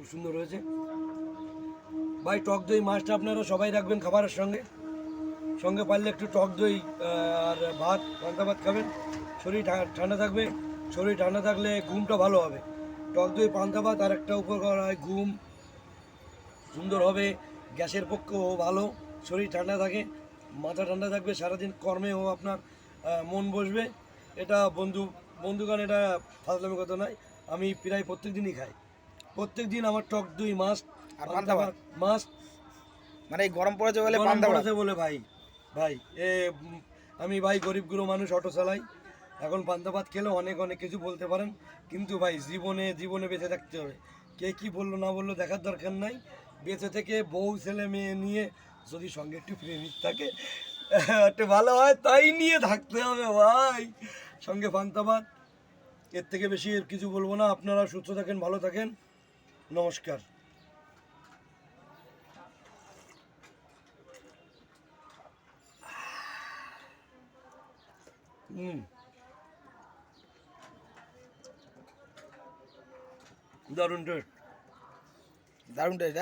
খুব সুন্দর হয়েছে। ভাই, টক দই মাছটা আপনারা সবাই রাখবেন খাবারের সঙ্গে। সঙ্গে পারলে একটু টক দই আর ভাত, পান্তা ভাত খাবেন। শরীর ঠান্ডা থাকবে। শরীর ঠান্ডা থাকলে ঘুমটা ভালো হবে। টক দই, পান্তা ভাত আর একটা উপকার হয়, ঘুম সুন্দর হবে, গ্যাসের পক্ষেও ভালো, শরীর ঠান্ডা থাকে, মাথা ঠান্ডা থাকবে, সারাদিন কর্মেও আপনার মন বসবে। এটা বন্ধু বন্ধুগান এটা ফাজলামি কথা নয়, আমি প্রায় প্রত্যেক দিনই খাই। প্রত্যেক দিন আমার টক দই মাছ আর পান্তা ভাত? মাছ। মানে এই গরম পড়েছে বলে পান্তা। পড়েছে বলে ভাই ভাই এ আমি ভাই গরিব গুরু মানুষ অটো চালাই। এখন পান্তা ভাত খেলে অনেক অনেক কিছু বলতে পারেন কিন্তু ভাই জীবনে জীবনে বেঁচে থাকতে হবে। কে কি বলল না বলল দেখার দরকার নাই। বেঁচে থেকে বউ ছেলে মেয়ে নিয়ে যদি সঙ্গে একটু প্রেমিক থাকে একটু ভালো হয় তাই নিয়ে থাকতে হবে ভাই। সঙ্গে পান্তা ভাত এর থেকে বেশি কিছু বলব না। আপনারা সুস্থ থাকেন ভালো থাকেন। নমস্কার। হুম। দারুণ টেস্ট দারুণ টেস্ট?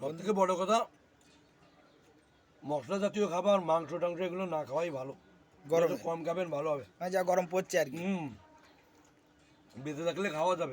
সব থেকে বড় কথা মশলা জাতীয় খাবার মাংস টাংস এগুলো না খাওয়াই ভালো। গরমে। কম খাবেন ভালো হবে। হ্যাঁ যা গরম পড়ছে আর কি। হুম। বেঁচে থাকলে খাওয়া যাবে।